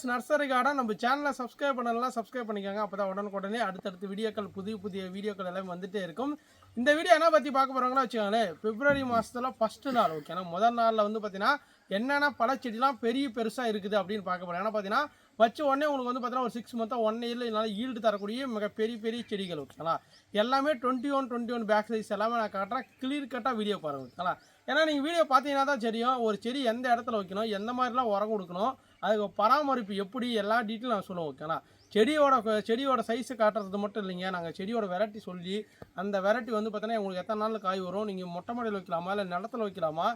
To nursery garden நம்ம சேனலை subscribe பண்ணலாம் சப்ஸ்கிரைப் பண்ணிக்கோங்க. அப்போ தான் உடனுக்குடனே அடுத்தடுத்த வீடியோக்கள் புதிய புதிய வீடியோக்கள் எல்லாம் வந்துட்டே இருக்கும். இந்த வீடியோ என்ன பற்றி பார்க்க போகிறாங்கன்னா வச்சுக்கோங்களேன் பிப்ரவரி மாதத்தில் ஃபஸ்ட்டு நாள் ஓகேனா முதல் நாளில் வந்து பார்த்தீங்கன்னா என்னென்ன பழச்செடிலாம் பெரிய பெருசாக இருக்குது அப்படின்னு பார்க்க போகிறோம் ஏன்னா பார்த்தீங்கன்னா வச்ச உடனே உங்களுக்கு வந்து பார்த்தீங்கன்னா ஒரு சிக்ஸ் மந்த்தாக ஒன் இயரில் என்னால் ஈல்டு தரக்கூடிய மிக பெரிய பெரிய செடிகள் ஓகேங்களா எல்லாமே twenty one twenty one bag size எல்லாமே நான் காட்டுறேன். கிளியர் கட்டாக வீடியோ பாருங்க ஓகேங்களா ஏன்னா நீங்கள் வீடியோ பார்த்தீங்கன்னா தான் தெரியும் ஒரு செடி எந்த இடத்துல வைக்கணும் எந்த மாதிரிலாம் உரம் கொடுக்கணும் அதுக்கு பராமரிப்பு எப்படி எல்லா டீட்டெயிலும் நான் சொல்லுவோம் ஓகேங்களா செடியோட செடியோட சைஸு காட்டுறது மட்டும் இல்லைங்க. நாங்கள் செடியோட வெரைட்டி சொல்லி அந்த வெரைட்டி வந்து பார்த்தீங்கன்னா உங்களுக்கு எத்தனை நாளில் காய் வரும்? நீங்கள் மொட்டை மாடியில் வைக்கலாமா? இல்லை நிலத்துல வைக்கலாமா?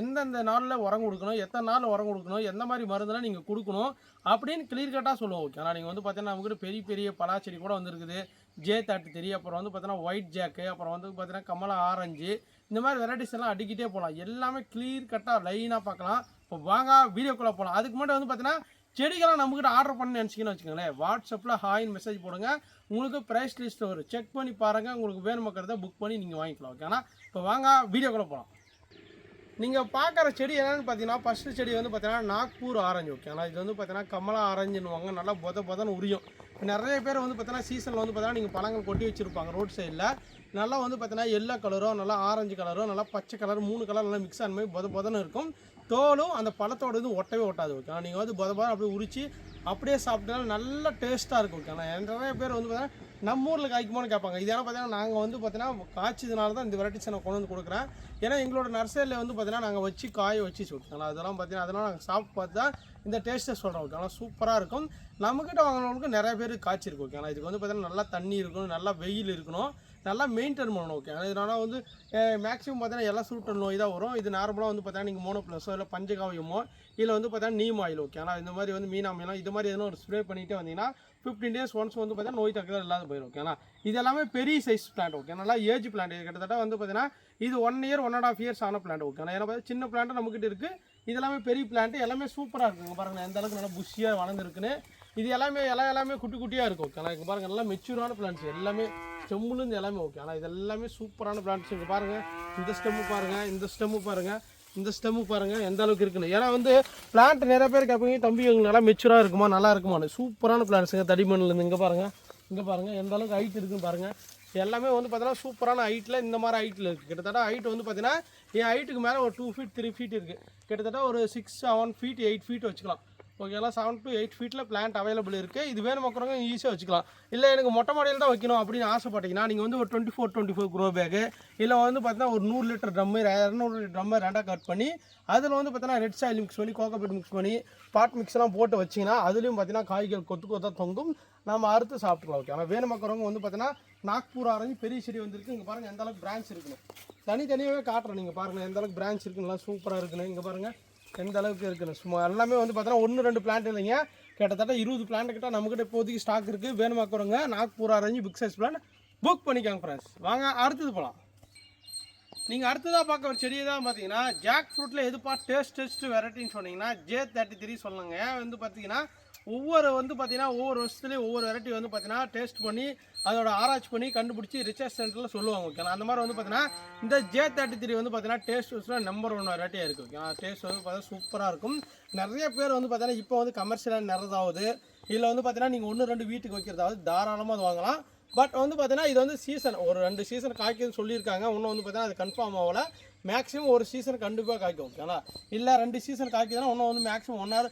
எந்தெந்த நாளில் உரம் கொடுக்கணும்? எத்தனை நாள் உரம் கொடுக்கணும்? எந்த மாதிரி மருந்தெல்லாம் நீங்கள் கொடுக்கணும்? அப்படின்னு கிளியர் கட்டாக சொல்லுவோம் ஓகேங்களா நீங்கள் வந்து பார்த்தீங்கன்னா நம்மகிட்ட பெரிய பெரிய பலா செடி கூட வந்துருக்குது. ஜே தேர்ட்டி த்ரீ அப்புறம் வந்து பார்த்தீங்கன்னா ஒயிட் ஜாக்கு அப்புறம் வந்து பார்த்தீங்கன்னா கமலா ஆரஞ்சு இந்த மாதிரி வெரைட்டிஸ் எல்லாம் அடிக்கிட்டே போகலாம். எல்லாமே கிளியர் கட்டாக லைனாக பார்க்கலாம். இப்போ வாங்க வீடியோக்குள்ளே போகலாம் அதுக்கு மட்டும் வந்து பார்த்தீங்கன்னா செடிகள்லாம் நம்மக்கிட்ட ஆர்டர் பண்ண நினச்சிங்கன்னு வச்சுக்கோங்களேன். வாட்ஸ்அப்பில் ஹாயின் மெசேஜ் போடுங்க. உங்களுக்கு ப்ரைஸ் லிஸ்ட் வரும் செக் பண்ணி பாருங்கள் உங்களுக்கு வேணுமக்கிறத புக் பண்ணி நீங்கள் வாங்கிக்கலாம் ஓகேனா இப்போ வாங்க வீடியோக்குள்ளே போகலாம் நீங்கள் பார்க்குற செடி என்னென்னு பார்த்தீங்கன்னா ஃபஸ்ட்டு செடி வந்து பார்த்தீங்கன்னா நாக்பூர் ஆரஞ்சு ஓகேங்களா இது வந்து பார்த்தீங்கன்னா கமலா ஆரஞ்சுன்னுவாங்க. நல்லா பொத பொதன்னு உரியும். நிறைய பேர் வந்து பார்த்தீங்கன்னா சீசனில் வந்து பார்த்தீங்கன்னா நீங்கள் பழங்கள் கொட்டி வச்சுருப்பாங்க ரோட் சைடில் நல்லா வந்து பார்த்தீங்கன்னா எல்லோ கலரோ நல்லா ஆரஞ்சு கலரோ நல்லா பச்சை கலர் மூணு கலர் நல்லா மிக்ஸ் ஆன மாதிரி பொத பொதன்னு இருக்கும். தோலும் அந்த பழத்தோட இது ஒட்டவே ஒட்டாது ஓகேங்களா நீங்கள் வந்து பொத பொத அப்படியே உரிச்சு அப்படியே சாப்பிட்டாலும் நல்ல டேஸ்ட்டாக இருக்கும் ஓகேங்களா நிறைய பேர் வந்து பார்த்தீங்கன்னா நம்ம ஊரில் காய்க்குமோன்னு கேட்பாங்க. இதெல்லாம் பார்த்தீங்கன்னா நாங்கள் வந்து பார்த்தீங்கன்னா காய்ச்சதுனால தான் இந்த வெரைட்டிஸ் நான் கொண்டு வந்து கொடுக்குறேன். ஏன்னா எங்களோட நர்சரியில் வந்து பார்த்தீங்கன்னா நாங்கள் வச்சு காய வச்சு ஓகேங்களா அதெல்லாம் பார்த்தீங்கன்னா அதெல்லாம் நாங்கள் சாப்பிட்டு பார்த்தா இந்த டேஸ்ட்டை சொல்கிறோம் ஓகேங்களா சூப்பராக இருக்கும். நம்மக்கிட்ட வாங்கினவங்களுக்கு நிறைய பேர் காய்ச்சிருக்கு ஓகேங்களா இதுக்கு வந்து பார்த்தீங்கன்னா நல்லா தண்ணி இருக்கணும் நல்லா வெயில் இருக்கணும். நல்லா மெயின்டைன் பண்ணணும் ஓகே இதனால வந்து மேக்ஸிமம் பார்த்தீங்கன்னா எல்லாம் சூட்டல் நோய் தான் வரும். இது நார்மலாக வந்து பார்த்தீங்கன்னா நீங்கள் மோனோ ப்ளஸோ இல்லை பஞ்சகாவியமோ இல்லை வந்து பார்த்தீங்கன்னா நீம் ஆயில் ஓகே ஆனால் இந்த மாதிரி வந்து மீனாமையெல்லாம் இது மாதிரி எதுவும் ஒரு ஸ்ப்ரே பண்ணிகிட்டே வந்தீங்கன்னா ஃபிஃப்டீன் டேஸ் ஒன்ஸ் வந்து பார்த்தீங்கன்னா நோய் தக்கதாக இல்லாத போயிடும் ஓகேனா இது எல்லாமே பெரிய சைஸ் பிளான்ட் ஓகே நல்லா ஏஜ் பிளான்ட் இது கிட்டத்தட்ட வந்து பார்த்தீங்கன்னா இது one year one and half years ஆன பிளான்ட் ஓகே ஏன்னா பார்த்தா சின்ன பிளான்ட்டு நம்மக்கிட்ட இருக்குது இது எல்லாமே பெரிய பிளான்ட் எல்லாமே சூப்பராக இருக்குங்க. பாருங்கள் எந்த அளவுக்கு நல்லா புஷியாக வளர்ந்துருக்குன்னு. இது எல்லாமே எல்லாம் எல்லாமே குட்டி குட்டியாக இருக்கும். ஓகே ஆனால் இங்கே பாருங்கள் நல்லா மெச்சூரான பிளான்ஸ் எல்லாமே ஸ்டெம்முலேருந்து எல்லாமே ஓகே ஆனால் இது எல்லாமே சூப்பரான பிளான்ஸ் இங்கே பாருங்கள் இந்த ஸ்டெம்மு பாருங்கள் இந்த ஸ்டெம்மு பாருங்கள் இந்த ஸ்டெம்மு பாருங்கள் எந்த அளவுக்கு இருக்குன்னு. ஏன்னா வந்து பிளான்ட் நிறைய பேர் கேட்பீங்க தம்பி இவங்க நல்லா மெச்சூராக இருக்குமா நல்லா இருக்குமான்னு. சூப்பரான பிளான்ஸுங்க தடிமண்ணிலேருந்து இங்கே பாருங்கள் இங்கே பாருங்கள் எந்த அளவுக்கு ஹைட் இருக்குன்னு பாருங்கள் எல்லாமே வந்து பார்த்தீங்கன்னா சூப்பரான ஹைட்டில் இந்த மாதிரி ஹைட்டில் இருக்குது கிட்டத்தட்ட ஹைட் வந்து பார்த்தீங்கன்னா என் ஹைட்டுக்கு மேலே ஒரு டூ ஃபீட் த்ரீ ஃபீட் இருக்குது கிட்டத்தட்ட ஒரு six seven feet eight feet வச்சுக்கலாம். ஓகேங்களா? செவன் டு எயிட் ஃபீட்டில் பிளான்ட் அவைலபிள் இருக்குது இது வேணும் மக்கறவங்க ஈஸியாக வச்சுக்கலாம். இல்லை எனக்கு மொட்டை மாடியில் தான் வைக்கணும் அப்படின்னு ஆசைப்பட்டீங்கன்னா நீங்கள் வந்து ஒரு twenty four twenty four grow bag இல்லை வந்து பார்த்தீங்கன்னா ஒரு நூறு லிட்டர் ட்ரம்மு இரநூறு லிட்டர் ட்ரம்மு ரெண்டாக கட் பண்ணி அதில் வந்து பார்த்தீங்கன்னா ரெட் சாயில் மிக்ஸ் பண்ணி கோகோபீட் மிக்ஸ் பண்ணி பாட் மிக்ஸ்லாம் போட்டு வச்சிங்கன்னா அதுலேயும் பார்த்தீங்கன்னா காய்கள் கொத்து கொத்தாக தொங்கும். நம்ம அறுத்து சாப்பிட்டுக்கலாம் ஓகே ஆனால் வேணும் மக்கறவங்க வந்து பார்த்தீங்கன்னா நாக்பூர் ஆரஞ்சு பெரிய செடி வந்துருக்கு. இங்கே பாருங்கள் எந்த அளவுக்கு பிரான்ச் இருக்குன்னு. தனித்தனியாகவே காட்டுறேன் நீங்கள் பாருங்கள் எந்த அளவுக்கு பிரான்ச் இருக்குன்னு. நல்லா சூப்பராக இருக்குன்னு. இங்கே பாருங்கள் எந்த அளவுக்கு இருக்குல்ல? சும்மா எல்லாமே வந்து பார்த்தோன்னா ஒன்று ரெண்டு பிளான்ட் இல்லைங்க. கிட்டத்தட்ட இருபது பிளான்ட் கிட்ட நம்மக்கிட்ட இப்போதைக்கு ஸ்டாக் இருக்குது வேணுமாக்குறவங்க Nagpur orange big size plant book பண்ணிக்கோங்க ஃப்ரெண்ட்ஸ் வாங்க அடுத்தது போகலாம் நீங்கள் அடுத்ததாக பார்க்க ஒரு செடியை தான் பார்த்தீங்கன்னா ஜாக் ஃப்ரூட்டில் எதுப்பா டேஸ்ட் டெஸ்ட் வெரைட்டின்னு சொன்னீங்கன்னா ஜே தேர்ட்டி த்ரீ சொல்லுங்க வந்து பார்த்தீங்கன்னா ஒவ்வொரு வந்து பார்த்தீங்கன்னா ஒவ்வொரு வருஷத்துலேயும் ஒவ்வொரு வெரைட்டி வந்து பார்த்தீங்கன்னா டேஸ்ட் பண்ணி அதோட ஆராய்ச்சி பண்ணி கண்டுபிடிச்சி ரிசர்ச் சென்டரில் சொல்லுவாங்க ஓகேங்களா அந்த மாதிரி வந்து பார்த்தீங்கன்னா இந்த ஜே தேர்ட்டி த்ரீ வந்து பார்த்தீங்கன்னா டேஸ்ட் வைஸில் நம்பர் ஒன் வெரைட்டியாக இருக்குது ஓகேங்களா டேஸ்ட் வந்து பார்த்தீங்கன்னா சூப்பராக இருக்கும். நிறைய பேர் வந்து பார்த்தீங்கன்னா இப்போ வந்து கமர்ஷியலாக நிறையதாவது இதில் வந்து பார்த்தீங்கன்னா நீங்கள் ஒன்று ரெண்டு வீட்டுக்கு வைக்கிறதாவது தாராளமாக அது வாங்கலாம். பட் வந்து பார்த்தீங்கன்னா இது வந்து சீசன் ஒரு ரெண்டு சீசன் காய்க்குதுன்னு சொல்லியிருக்காங்க. இன்னும் வந்து பார்த்தீங்கன்னா அது கன்ஃபார்ம் ஆகல. மேக்ஸிமம் ஒரு சீசன் கண்டிப்பாக காய்க்கும் ஓகேங்களா இல்லை ரெண்டு சீசன் காய்க்குதுன்னா இன்னும் வந்து மேக்ஸிமம் ஒன் ஹவர்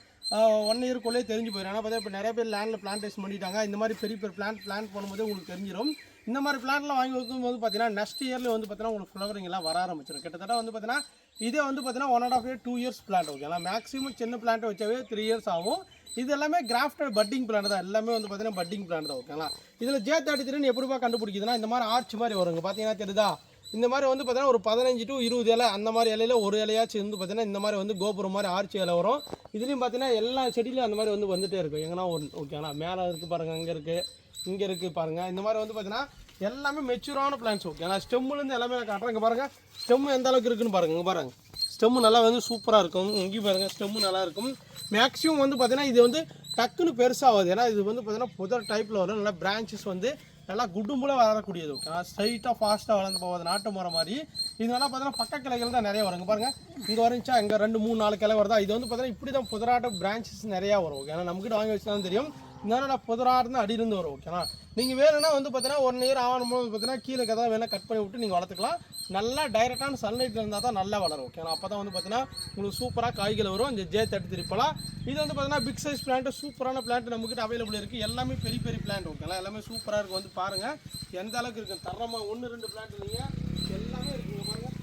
ஒன் இயர்க்குள்ளே தெரிஞ்சு போயிடும் ஏன்னா பார்த்தா இப்போ நிறைய பேர் லேண்டில் பிளான்டேஷன் பண்ணிட்டாங்க. இந்த மாதிரி பெரிய பெரிய பிளான் பிளான் பண்ணும்போது உங்களுக்கு தெரிஞ்சிடும் இந்த மாதிரி பிளான்லாம் வாங்கி வைக்கும்போது பார்த்தீங்கன்னா நெக்ஸ்ட் இயரில் வந்து பார்த்தீங்கன்னா உங்களுக்கு ஃப்ளவரிங் எல்லாம் வர ஆரம்பிச்சிடும் கிட்டத்தட்ட வந்து பார்த்தீங்கன்னா இதே வந்து பார்த்தீங்கன்னா one and half year two years plant ஓகேங்களா மேக்ஸிமம் சின்ன பிளான்ட் வச்சாவே த்ரீ இயர்ஸ் ஆகும். இது எல்லாமே கிராஃப்டட் பட்டிங் பிளான் தான். எல்லாமே வந்து பார்த்தீங்கன்னா பட்டிங் பிளான் தான் ஓகேங்களா இதில் ஜே தேர்ட்டி த்ரீன்னு எப்படிப்பா கண்டுபிடிக்குதுன்னா இந்த மாதிரி ஆர்ச் மாதிரி வருங்க பார்த்தீங்கன்னா தெரியுதா? இந்த மாதிரி வந்து பார்த்தீங்கன்னா ஒரு பதினஞ்சு டு இருபது இலை அந்த மாதிரி இலையில ஒரு இலையாச்சும் வந்து பார்த்தீங்கன்னா இந்த மாதிரி வந்து கோபுரம் மாதிரி ஆர்ச்சி இலை வரும். இதுலேயும் பார்த்தீங்கன்னா எல்லா செடியிலும் அந்த மாதிரி வந்து வந்துட்டே இருக்கும். எங்கன்னா ஒன் ஓகேங்களா மேலே இருக்குது பாருங்கள் அங்கே இருக்குது இங்கே இருக்குது பாருங்கள் இந்த மாதிரி வந்து பார்த்தீங்கன்னா எல்லாமே மெச்சூரான பிளான்ஸ் ஓகே நான் ஸ்டெம்முலேருந்து எல்லாமே நான் காட்டுறேன். இங்கே பாருங்கள் ஸ்டெம்மு எந்த அளவுக்கு இருக்குன்னு பாருங்கள் இங்கே பாருங்கள் ஸ்டெம்மு நல்லா வந்து சூப்பராக இருக்கும். இங்கேயும் பாருங்கள் ஸ்டெம்மு நல்லா இருக்கும். மேக்ஸிமம் வந்து பார்த்தீங்கன்னா இது வந்து டக்குன்னு பெருசாகாது ஏன்னா இது வந்து பார்த்தீங்கன்னா புதர் டைப்பில் வரும். நல்லா பிரான்ச்சஸ் வந்து நல்லா குடும்புல வளரக்கூடியது. ஓகே ஸ்ட்ரைட்டாக ஃபாஸ்ட்டாக வளர்ந்து போகாது. நாட்டு மரம் மாதிரி. இதனால பார்த்தீங்கன்னா பக்க கிளைகள் தான் நிறைய வரும். பாருங்கள் இங்கே வரைஞ்சா இங்கே ரெண்டு மூணு நாலு கிளை வருதா? இது வந்து பார்த்தீங்கன்னா இப்படி தான் புதராட்ட பிரான்ச்சஸ் நிறையா வரும். ஓகே ஏன்னா நம்மகிட்ட வாங்கி வச்சுதான் தெரியும். இதனால புதராருந்து அடியிலிருந்து வரும் ஓகேனா நீங்கள் வேணும்னா வந்து பார்த்தீங்கன்னா ஒன் இயர் ஆகணும் போது பார்த்தீங்கன்னா கீழே கதை வேணால் கட் பண்ணி விட்டு நீங்கள் வளர்த்துக்கலாம். நல்லா டைரெக்டான சன்லைட்டில் இருந்தால் தான் நல்லா வளரும் ஓகேனா அப்போ தான் வந்து பார்த்தீங்கன்னா உங்களுக்கு சூப்பராக காய்கள் வரும் இந்த ஜே தேர்ட்டி த்ரீ பழம் இது வந்து பார்த்தீங்கன்னா பிக் சைஸ் பிளான்ட்டு சூப்பரான பிளான்ட் நம்மக்கிட்ட அவைலபிள் இருக்குது எல்லாமே பெரிய பெரிய பிளான்ட் ஓகேங்களா எல்லாமே சூப்பராக இருக்கும் வந்து பாருங்கள் எந்த அளவுக்கு இருக்குது தரமாக ஒன்று ரெண்டு பிளான்ட் இல்லைங்க. எல்லாமே இருக்குங்க பாருங்கள்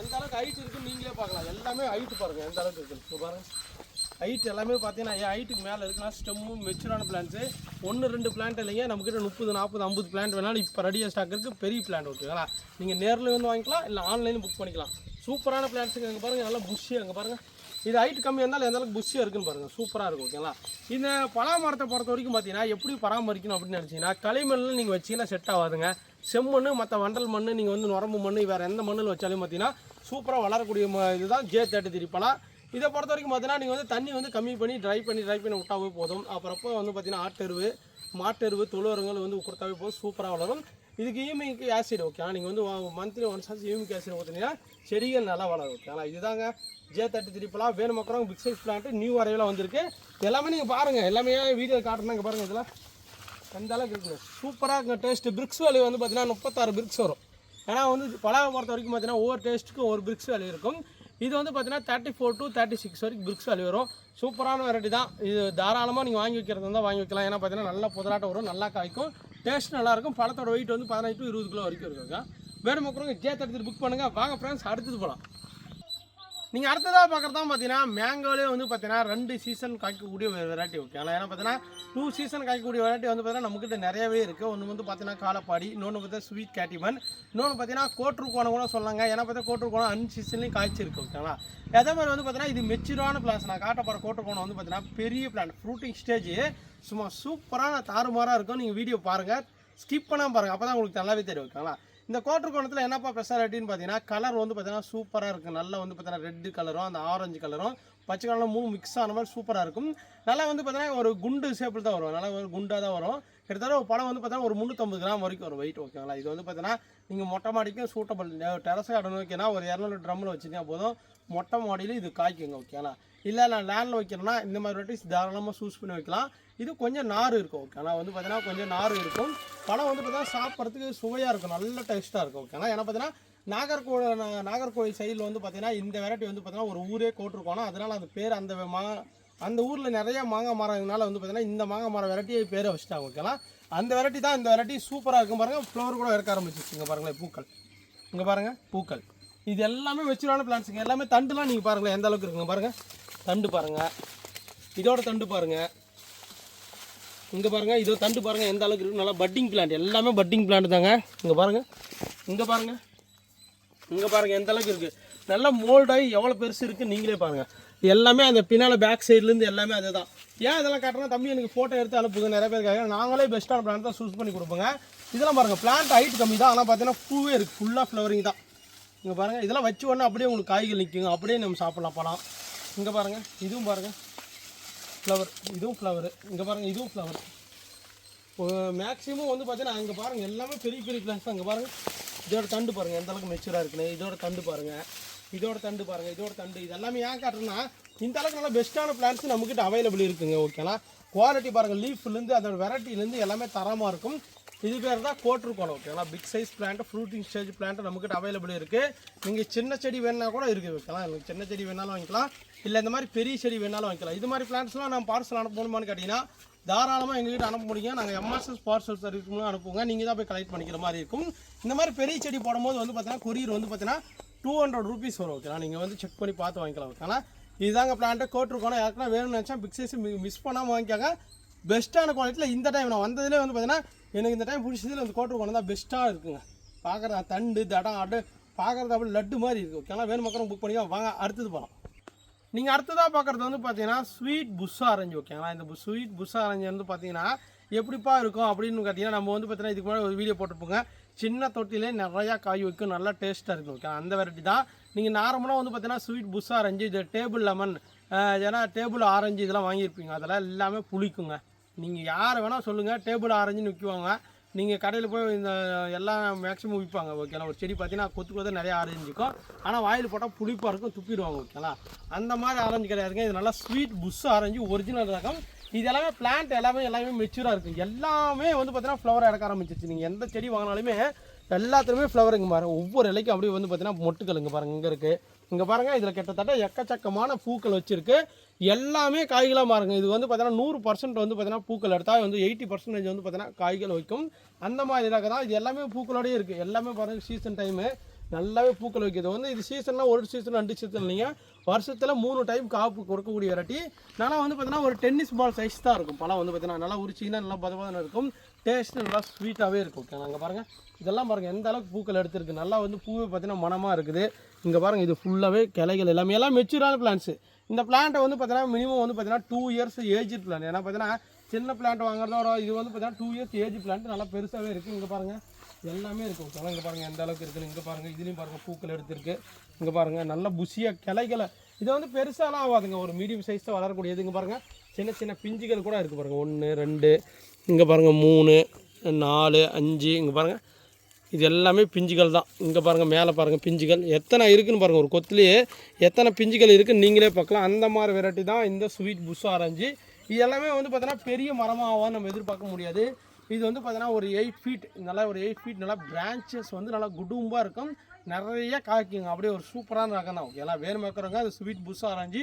எந்த அளவுக்கு ஹைட் இருக்குன்னு நீங்களே பார்க்கலாம். எல்லாமே ஹைட்டு பாருங்கள் எந்த அளவுக்கு இருக்குது பாருங்கள் ஹைட் எல்லாமே பார்த்தீங்கன்னா என் ஹைட்டுக்கு மேலே இருக்குன்னா ஸ்டெம்மும் மெச்சூரான பிளான்ஸு ஒன்று ரெண்டு பிளான்ட் இல்லைங்க. நம்மக்கிட்ட முப்பது நாற்பது ஐம்பது பிளான்ட் வேணாலும் இப்போ ரெடியாக ஸ்டாக் இருக்குது பெரிய பிளான்ட் ஓகேங்களா நீங்கள் நேரில் வந்து வாங்கிக்கலாம் இல்லை ஆன்லைனில் புக் பண்ணிக்கலாம். சூப்பரான பிளான்ஸுங்க அங்கே பாருங்கள் நல்லா புஷ்ஷி அங்கே பாருங்கள் இது ஹைட் கம்மியாக இருந்தாலும் எந்த அளவுக்கு புஷ்ஷியாக இருக்குன்னு பாருங்கள் சூப்பராக இருக்கும் ஓகேங்களா? இந்த பலா மரத்தை பொறுத்த வரைக்கும் பார்த்தீங்கன்னா எப்படி பராமரிக்கணும் அப்படின்னு நினச்சிங்கன்னா களிமண்ணில் நீங்கள் வச்சீங்கன்னா செட் ஆகாதுங்க. செம்மண் மற்ற வண்டல் மண் நீங்கள் வந்து நுரம்பு மண் வேறு எந்த மண்ணில் வச்சாலும் பார்த்தீங்கன்னா சூப்பராக வளரக்கூடிய ம- இதுதான் ஜே தேர்ட்டி த்ரீ இதை பொறுத்த வரைக்கும் பார்த்தீங்கன்னா நீங்கள் வந்து தண்ணி வந்து கம்மி பண்ணி ட்ரை பண்ணி ட்ரை பண்ணி விட்டாவே போதும். அப்புறப்போ வந்து பார்த்தீங்கன்னா ஆட்டெருவு மாட்டெருவு தொழுவரங்கள் வந்து கொடுத்தாவே போதும். சூப்பராக வளரும். இதுக்கு ஈமிக் ஆசிட் ஓகே நீங்கள் வந்து மந்த்லி ஒன்ஸ் ஆச்சு ஈமிக் ஆசிட் ஊற்றினீங்கன்னா செடிகள் நல்லா வளரும் ஓகே ஆனால் இதுதாங்க ஜே தேர்ட்டி த்ரீ பலாம் வேணும் big size plant new arrival வந்திருக்கு. எல்லாமே நீங்கள் பாருங்கள் எல்லாமே வீடியோ காட்டுறாங்க இங்கே பாருங்கள் இதெல்லாம். எந்த அளவுக்கு இருக்குங்க சூப்பராக டேஸ்ட்டு பிரிக்ஸ் வேல்யூ வந்து பார்த்தீங்கன்னா முப்பத்தாறு பிரிக்ஸ் வரும். ஏன்னா வந்து பழக பொறுத்த வரைக்கும் பார்த்தீங்கன்னா ஒவ்வொரு டேஸ்ட்டுக்கும் ஒரு பிரிக்ஸ் வேல்யூ இருக்கும். இது வந்து பார்த்தீங்கன்னா thirty four to thirty six வரைக்கும் பிரிக்ஸ் வேல்யூ வரும். சூப்பரான வெரைட்டி தான். இது தாராளமாக நீங்கள் வாங்கி வைக்கிறது தான் வாங்கி வைக்கலாம். ஏன்னா பார்த்தீங்கன்னா நல்லா புதலாட்டம் வரும் நல்லா காய்க்கும். டேஸ்ட் நல்லாயிருக்கும். பழத்தோட வெயிட் வந்து பதினஞ்சு டு இருபது கிலோ வரைக்கும் இருக்குங்க. வேணும் மக்களுங்க ஜே தடுத்துட்டு புக் பண்ணுங்கள் வாங்க ஃப்ரெண்ட்ஸ் அடுத்தது போகலாம் நீங்கள் அடுத்ததாக பார்க்குறது தான் பார்த்தீங்கன்னா மேங்கோலே வந்து பார்த்தீங்கன்னா ரெண்டு சீசன் காய்க்கக்கூடிய வெரைட்டி ஓகே ஏன்னா பார்த்தீங்கன்னா டூ சீசன் காய்க்கக்கூடிய வெரைட்டி வந்து பார்த்தீங்கன்னா நம்மக்கிட்ட நிறையவே இருக்குது ஒன்று வந்து பார்த்தீங்கன்னா காலப்பாடி இன்னொன்று பார்த்தீங்கன்னா ஸ்வீட் கேட்டிமன் இன்னொன்று பார்த்தீங்கன்னா கோட்ருக்கோணம் கூட சொல்லாங்க. ஏன்னா பார்த்தா கோட்ருக்கோணம் அன் சீசன்லேயும் காய்ச்சிருக்கு ஓகேங்களா அதே மாதிரி வந்து பார்த்தீங்கன்னா இது மெச்சூரான பிளான்ஸ் நான் காட்ட போகிற கோட்ருக்கோணம் வந்து பார்த்தீங்கன்னா பெரிய பிளான் ஃப்ரூட்டிங் ஸ்டேஜ் சும்மா சூப்பரான தாறுமாறாக இருக்கும். நீங்கள் வீடியோ பாருங்கள் ஸ்கிப் பண்ணாமல் பாருங்கள் அப்போ தான் உங்களுக்கு நல்லாவே தெரியும் ஓகேங்களா இந்த கோட்டர் கோணத்தில் என்னப்பா ஸ்பெஷாலிட்டின்னு பார்த்தீங்கன்னா கலர் வந்து பார்த்தீங்கன்னா சூப்பராக இருக்கும் நல்லா வந்து பார்த்தீங்கன்னா ரெட்டு கலரும் அந்த ஆரஞ்சு கலரும் பச்சை கலரும் மூணு மிக்ஸ் ஆன மாதிரி சூப்பராக இருக்கும். நல்லா வந்து பார்த்தீங்கன்னா ஒரு குண்டு ஷேப்பில் தான் வரும். நல்லா ஒரு குண்டாக தான் வரும். கிட்டத்தட்ட ஒரு படம் வந்து பார்த்தீங்கன்னா ஒரு முந்நூற்றம்பது கிராம் வரைக்கும் வரும் வெயிட் ஓகேங்களா இது வந்து பார்த்தீங்கன்னா நீங்கள் மொட்டை மாடிக்கும் சூட்டபிள் டெரஸ் கார்டன் வைக்கனா ஒரு இரநூறு ட்ரம்மில் வச்சுருந்தா போதும். மொட்டை மாடியில் இது காய்க்குங்க ஓகேங்களா இல்லை நான் லேண்டில் வைக்கிறேன்னா இந்த மாதிரி வெரைட்டிஸ் தாராளமாக சூஸ் பண்ணி வைக்கலாம். இது கொஞ்சம் நார் இருக்கும் ஓகேங்களா வந்து பார்த்தீங்கன்னா கொஞ்சம் நார் இருக்கும். பழம் வந்து பார்த்தீங்கன்னா சாப்பிட்றதுக்கு சுவையாக இருக்கும் நல்ல டேஸ்ட்டாக இருக்கும் ஓகேங்களா ஏன்னா பார்த்தீங்கன்னா நாகர்கோவில் நா- நாகர்கோவில் சைடில் வந்து பார்த்தீங்கன்னா இந்த வெரைட்டி வந்து பார்த்தீங்கன்னா ஒரு ஊரே கோட்டிருக்கோம் அதனால் அந்த பேர் அந்த மா அந்த ஊரில் நிறைய மாங்காய் மரங்களால வந்து பார்த்தீங்கன்னா இந்த மாங்காய் மரம் வெரைட்டியை பேரை வச்சுட்டாங்க ஓகேலாம் அந்த வெரைட்டி தான் இந்த வெரைட்டி சூப்பராக இருக்கும் பாருங்கள் ஃப்ளவர் கூட இறக்க ஆரம்பிச்சிச்சு பாருங்களேன் பூக்கள். இங்கே பாருங்கள் பூக்கள். இது எல்லாமே மெச்சூரான பிளான்ஸுங்க எல்லாமே தண்டுலாம் நீங்கள் பாருங்களேன் எந்த அளவுக்கு இருக்குங்க பாருங்கள் தண்டு பாருங்கள் இதோட தண்டு பாருங்கள் இங்கே பாருங்கள் இதோ தண்டு பாருங்கள் எந்த அளவுக்கு இருக்கு நல்லா பட்டிங் பிளான்ட் எல்லாமே பட்டிங் பிளான்ட் தாங்க. இங்கே பாருங்கள் இங்கே பாருங்கள் இங்கே பாருங்கள் எந்த அளவுக்கு இருக்குது நல்லா மோல்டாகி எவ்வளோ பெருசு இருக்குன்னு நீங்களே பாருங்கள் எல்லாமே அந்த பின்னால் பேக் சைட்லேருந்து எல்லாமே அதுதான். ஏன் இதெல்லாம் காட்டுறேன் தம்பி எனக்கு ஃபோட்டோ எடுத்து அனுப்புங்க நிறைய பேர் இருக்காங்க நாங்களே பெஸ்ட்டான பிளான் தான் சூஸ் பண்ணி கொடுப்போங்க. இதெல்லாம் பாருங்கள் பிளான்ட் ஹைட் கம்மி தான். ஆனால் பார்த்தீங்கன்னா பூவே இருக்குது ஃபுல்லாக ஃப்ளவரிங் தான். இங்கே பாருங்கள் இதெல்லாம் வச்சு உடனே அப்படியே உங்களுக்கு காய்கள் நிற்குங்க அப்படியே நம்ம சாப்பிட்லாம் பழம் இங்கே பாருங்கள் இதுவும் பாருங்கள் ஃப்ளவர் இதுவும் ஃப்ளவரு இங்கே பாருங்கள் இதுவும் ஃப்ளவர் மேக்ஸிமம் வந்து பார்த்தீங்கன்னா அங்கே பாருங்கள் எல்லாமே பெரிய பெரிய பிளான்ஸ் தான். அங்கே பாருங்கள் இதோட தண்டு பாருங்கள் எந்த அளவுக்கு மெச்சூராக இருக்குன்னு. இதோட தண்டு பாருங்கள் இதோட தண்டு பாருங்கள் இதோட தண்டு. இது எல்லாமே ஏன் காட்டுறேன்னா இந்த அளவுக்கு நல்லா பெஸ்ட்டான பிளான்ஸ் நம்மக்கிட்ட அவைலபிள் இருக்குங்க ஓகேங்களா குவாலிட்டி பாருங்கள் லீஃப்லேருந்து அதோட வெரைட்டிலேருந்து எல்லாமே தரமாக இருக்கும். இது பேர் தான் கோட்டிருக்கணும் ஓகேங்களா big size plant fruiting stage plant நம்மக்கிட்ட அவைலபிள் இருக்குது நீங்கள் சின்ன செடி வேணா கூட இருக்குது ஓகேங்களா எனக்கு சின்ன செடி வேணாலும் வாங்கிக்கலாம். இல்லை இந்த மாதிரி பெரிய செடி வேணாலும் வாங்கிக்கலாம். இது மாதிரி பிளான்ஸ்லாம் நான் பார்சல் அனுப்பணுமான்னு கேட்டிங்கன்னா தாராளமாக எங்ககிட்ட அனுப்ப முடியும் நாங்கள் எம்எஸ்எஸ் பார்சல் சர்வீஸ் மூலம் அனுப்புவோங்க. நீங்கள் தான் போய் கலெக்ட் பண்ணிக்கிற மாதிரி இருக்கும். இந்த மாதிரி பெரிய செடி போடும்போது வந்து பார்த்தீங்கன்னா கொரியர் வந்து பார்த்தீங்கன்னா டூ ஹண்ட்ரட் ருபீஸ் வரும் ஓகேங்களா நீங்கள் வந்து செக் பண்ணி பார்த்து வாங்கிக்கலாம் ஓகேங்களா இதுதாங்க பிளான்ட்டு கோட்டிருக்கோம் யாருக்குன்னா வேணும்னு நினச்சா பிக் சைஸ் மிஸ் பண்ணாமல் வாங்கிக்காங்க. பெஸ்ட்டான குவாலிட்டியில் இந்த டைம் நான் வந்ததுலேயே வந்து பார்த்தீங்கன்னா எனக்கு இந்த டைம் பிடிச்சதுல வந்து கோட்டிருக்கோம் தான் பெஸ்ட்டாக இருக்குங்க. பார்க்குற தண்டு தடம் அடு பார்க்குறது அப்படி லட்டு மாதிரி இருக்குது ஓகேங்களா வேணும் மக்களும் புக் பண்ணிக்கலாம். வாங்க அடுத்தது போகலாம் நீங்கள் அடுத்ததாக பார்க்குறது வந்து பார்த்தீங்கன்னா ஸ்வீட் புஷ்ஷா ஆரஞ்சு ஓகேங்களா இந்த பு- ஸ்வீட் புஷ்ஷா ஆரஞ்சு வந்து பார்த்தீங்கன்னா எப்படிப்பா இருக்கும் அப்படின்னு பார்த்தீங்கன்னா நம்ம வந்து பார்த்தீங்கன்னா இதுக்கு முன்னாடி ஒரு வீடியோ போட்டிருப்போங்க. சின்ன தொட்டிலே நிறையா காய் வைக்கும் நல்லா டேஸ்ட்டாக இருக்கும் ஓகே அந்த வெரைட்டி தான். நீங்கள் நார்மலாக வந்து பார்த்தீங்கன்னா ஸ்வீட் புஷ்ஷா ஆரஞ்சு இது டேபிள் லெமன் ஏன்னா டேபிள் ஆரஞ்சு இதெல்லாம் வாங்கியிருப்பீங்க. அதெல்லாம் எல்லாமே புளிக்குங்க. நீங்கள் யாரை வேணால் சொல்லுங்கள் டேபிள் ஆரஞ்சுன்னு விற்குவாங்க நீங்கள் கடையில் போய் இந்த எல்லாம் மேக்ஸிமம் விற்பாங்க ஓகேங்களா ஒரு செடி பார்த்தீங்கன்னா கொத்து கொத்து நிறையா ஆரஞ்சு இருக்கும் ஆனால் வாயில் போட்டால் புளிப்பாக இருக்கும் துப்பிடுவாங்க ஓகேங்களா அந்த மாதிரி ஆரஞ்சு கிடையாதுங்க இது நல்லா ஸ்வீட் புஷ் ஆரஞ்சு ஒரிஜினல் ரகம். இது எல்லாமே பிளான்ட் எல்லாமே எல்லாமே மெச்சூராக இருக்குது எல்லாமே வந்து பார்த்தீங்கன்னா ஃப்ளவர் இறக்க ஆரம்பிச்சிருச்சு. நீங்கள் எந்த செடி வாங்கினாலுமே எல்லாத்துலேயுமே ஃப்ளவருங்க பாருங்க. ஒவ்வொரு இலைக்கும் அப்படியே வந்து பார்த்தீங்கன்னா மொட்டுக்கள் இங்கே பாருங்க இங்கே இருக்குது இங்கே பாருங்கள் இதில் கிட்டத்தட்ட எக்கச்சக்கமான பூக்கள் வச்சுருக்கு. எல்லாமே காய்களாக மாறுங்க. இது வந்து பார்த்தீங்கன்னா நூறு பர்சன்ட் வந்து பார்த்தீங்கன்னா பூக்கள். எடுத்தால் வந்து எயிட்டி பர்சன்டேஜ் வந்து பார்த்தீங்கன்னா காய்கள் வைக்கும். அந்த மாதிரி இதாக தான் இது எல்லாமே பூக்களோடயே இருக்குது எல்லாமே பாருங்கள் சீசன் டைமு நல்லாவே பூக்கள் வைக்கிது. வந்து இது சீசன்லாம் ஒரு சீசன் ரெண்டு சீசன் இல்லைங்க. வருஷத்தில் மூணு டைம் காப்பு கொடுக்கக்கூடிய வெரைட்டி. நல்லா வந்து பார்த்தீங்கன்னா ஒரு டென்னிஸ் பால் சைஸ் தான் இருக்கும். பழம் வந்து பார்த்தீங்கன்னா நல்லா உரிச்சிங்கன்னா நல்லா பதபதன்னு இருக்கும். டேஸ்ட் நல்லா ஸ்வீட்டாகவே இருக்கும். ஓகே நாங்கள் பாருங்கள் இதெல்லாம் பாருங்கள் எந்த அளவுக்கு பூக்கள் எடுத்துருக்கு. நல்லா வந்து பூவே பார்த்தீங்கன்னா மனமாக இருக்குது. இங்கே பாருங்கள் இது ஃபுல்லாகவே கிளைகள் எல்லாமே. எல்லாம் மெச்சூரான பிளான்ஸு இந்த பிளான்ட்டை வந்து பார்த்தீங்கன்னா மினிமம் வந்து பார்த்தீங்கன்னா டூ இயர்ஸ் ஏஜ் பிளான் ஏன்னா பார்த்தீங்கன்னா சின்ன பிளான்ட் வாங்குறதோட இது வந்து பார்த்தீங்கன்னா டூ இயர்ஸ் ஏஜ் பிளான்ட் நல்லா பெருசாகவே இருக்குது இங்கே பாருங்கள் எல்லாமே இருக்குது ஓகேவா இங்கே பாருங்கள் எந்த அளவுக்கு இருக்குன்னு இங்கே பாருங்கள் இதுலேயும் பாருங்கள் பூக்கள் எடுத்துருக்கு. இங்கே பாருங்கள் நல்ல புஷியாக கிளைகளை. இது வந்து பெருசாலாம் ஆகாதுங்க. ஒரு மீடியம் சைஸில் வளரக்கூடியது. இங்கே பாருங்கள் சின்ன சின்ன பிஞ்சுகள் கூட இருக்குது பாருங்கள் ஒன்று ரெண்டு. இங்கே பாருங்கள் மூணு நாலு அஞ்சு. இங்கே பாருங்கள் இது எல்லாமே பிஞ்சுகள் தான். இங்கே பாருங்கள் மேலே பாருங்கள் பிஞ்சுகள். எத்தனை இருக்குதுன்னு பாருங்கள் ஒரு கொத்துலேயே எத்தனை பிஞ்சுகள் இருக்குதுன்னு நீங்களே பார்க்கலாம். அந்த மாதிரி வெரைட்டி தான் இந்த ஸ்வீட் புஷ் ஆரஞ்சு இது எல்லாமே வந்து பார்த்தீங்கன்னா பெரிய மரமாக நம்ம எதிர்பார்க்க முடியாது. இது வந்து பார்த்தீங்கன்னா ஒரு எயிட் ஃபீட் நல்லா ஒரு எயிட் ஃபீட் நல்லா பிரான்ச்சஸ் வந்து நல்லா குடும்பாக இருக்கும். நிறைய காய்க்குங்க. அப்படியே ஒரு சூப்பரான ரகம் தான். ஓகேங்களா வேணும் வைக்கிறவங்க அது sweet bush orange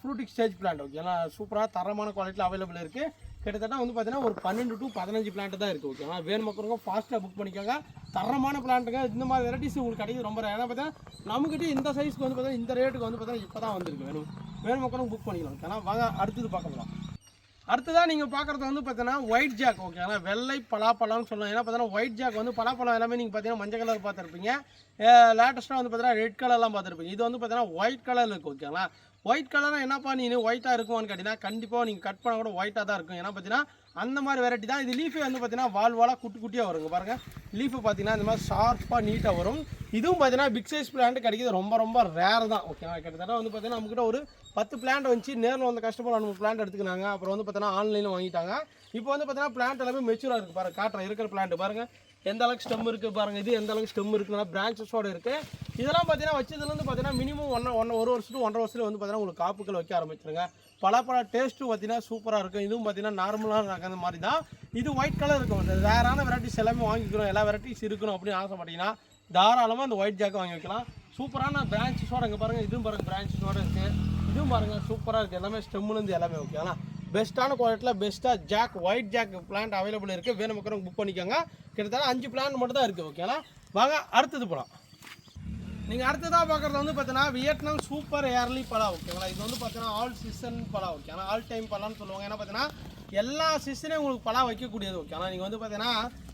fruiting stage plant ஓகேங்களா? சூப்பராக தரமான குவாலிட்டியில் அவைலபிள் இருக்குது கிட்டத்தட்ட வந்து பார்த்தீங்கன்னா ஒரு பன்னெண்டு டு பதினஞ்சு பிளான்ட் தான் இருக்குது ஓகேவா வேணும் மக்களுங்க ஃபாஸ்ட்டாக புக் பண்ணிக்கோங்க. தரமான பிளான்ட்டுங்க இந்த மாதிரி வெரைட்டிஸ் உங்களுக்கு கிடைக்குது ரொம்ப ஏன்னா பார்த்தீங்கன்னா நம்மகிட்ட இந்த சைஸ்க்கு வந்து பார்த்தீங்கன்னா இந்த ரேட்டுக்கு வந்து பார்த்தீங்கன்னா இப்போ தான் வந்திருக்கு. வேணும்? வேணும் மக்களும் புக் பண்ணிக்கலாம். ஏன்னா வாங்க அடுத்தது பார்க்கலாம். அடுத்ததாக நீங்கள் பார்க்குறது வந்து பார்த்தீங்கன்னா ஒயிட் ஜாக் ஆனால் வெள்ளை பலாப்பழம்னு சொல்லலாம். ஏன்னா பார்த்தீங்கன்னா ஒயிட் ஜாக் வந்து பலாப்பழம் எல்லாமே நீங்கள் பார்த்தீங்கன்னா மஞ்சள் கலர் பார்த்துருப்பீங்க. லேட்டஸ்ட்டாக வந்து பார்த்தீங்கன்னா ரெட் கலர்லாம் பார்த்துருப்பீங்க. இது வந்து பார்த்தீங்கன்னா ஒயிட் கலர் இருக்குது ஓகேங்களா ஒயிட் கலராக என்னப்பா நீ ஒயிட்டாக இருக்குமான்னு கேட்டிங்கன்னா கண்டிப்பாக நீங்கள் கட் பண்ண கூட ஒயிட்டாக தான் இருக்கும். ஏன்னா பார்த்தீங்கன்னா அந்த மாதிரி வெரைட்டி தான். இது லீஃபே வந்து பார்த்தீங்கன்னா வால் வாலாக குட்டி குட்டியாக வருங்க. பாருங்கள் லீஃபு பார்த்தீங்கன்னா இந்த மாதிரி ஷார்ப்பாக நீட்டாக வரும். இதுவும் பார்த்தீங்கன்னா பிக் சைஸ் பிளான்ட் கிடைக்கிது. ரொம்ப ரொம்ப ரேர் தான். ஓகேவா கிட்டத்தட்ட வந்து பார்த்தீங்கன்னா நம்மக்கிட்ட ஒரு பத்து பிளான்ட் வந்துச்சு. நேரில் வந்து கஸ்டமர் நம்ம பிளான்ட் எடுத்துக்கினாங்க. அப்புறம் வந்து பார்த்தீங்கன்னா ஆன்லைனில் வாங்கிட்டாங்க. இப்போ வந்து பார்த்தீங்கன்னா பிளான்ட் எல்லாமே மெச்சூராக இருக்குது பாருங்கள் காட்டுற இருக்கிற பிளான்ட் பாருங்கள் எந்த அளவுக்கு ஸ்டெம் இருக்குது பாருங்கள் இது எந்த அளவுக்கு ஸ்டெம் இருக்குதுன்னா பிரான்ச்சஸோடு இருக்குது இதெல்லாம் பார்த்தீங்கன்னா வச்சதுலேருந்து பார்த்தீங்கன்னா மினிமம் ஒன் ஒன் ஒரு வருஷத்துக்கு ஒன்றரை வருஷத்துல வந்து பார்த்தீங்கன்னா உங்களுக்கு காப்புக்கள் வைக்க ஆரம்பிச்சிருங்க. பலாப்பழ டேஸ்ட்டும் பார்த்தீங்கன்னா சூப்பராக இருக்கும். இதுவும் பார்த்தீங்கன்னா நார்மலாக அந்த மாதிரி தான் இது ஒயிட் கலர் இருக்கும். வேறான வெரைட்டிஸ் எல்லாமே வாங்கிக்கிறோம். எல்லா வெரைட்டிஸ் இருக்கணும் அப்படின்னு ஆசைப்பட்டீங்கன்னா தாராளமாக அந்த ஒயிட் ஜாக்கை வாங்கி வைக்கலாம். சூப்பரான பிரான்ச்சஸோட இங்கே பாருங்கள் இதுவும் பாருங்கள் பிரான்ச்சஸோடு இருக்குது இதுவும் பாருங்கள் சூப்பராக இருக்குது எல்லாமே ஸ்டெம்முலேருந்து எல்லாமே ஓகேங்களா பெஸ்ட்டான குவாலிட்டியில் பெஸ்ட்டாக jack white jack plant available இருக்குது வேணும் மக்களும் புக் பண்ணிக்கோங்க. கிட்டத்தட்ட அஞ்சு பிளான் மட்டும் தான் இருக்குது ஓகேங்களா வாங்க அடுத்தது போகலாம் நீங்கள் அடுத்ததாக பார்க்குறது வந்து பார்த்தீங்கன்னா வியட்நாம் சூப்பர் ஏர்லி பழம் ஓகேங்களா இது வந்து பார்த்தீங்கன்னா ஆல் சீசன் பழம் ஓகே ஆனால் ஆல் டைம் பழம்னு சொல்லுவாங்க. ஏன்னா பார்த்தீங்கன்னா எல்லா சீசனையும் உங்களுக்கு பழம் வைக்கக்கூடியது ஓகே ஆனால் நீங்கள் வந்து பார்த்தீங்கன்னா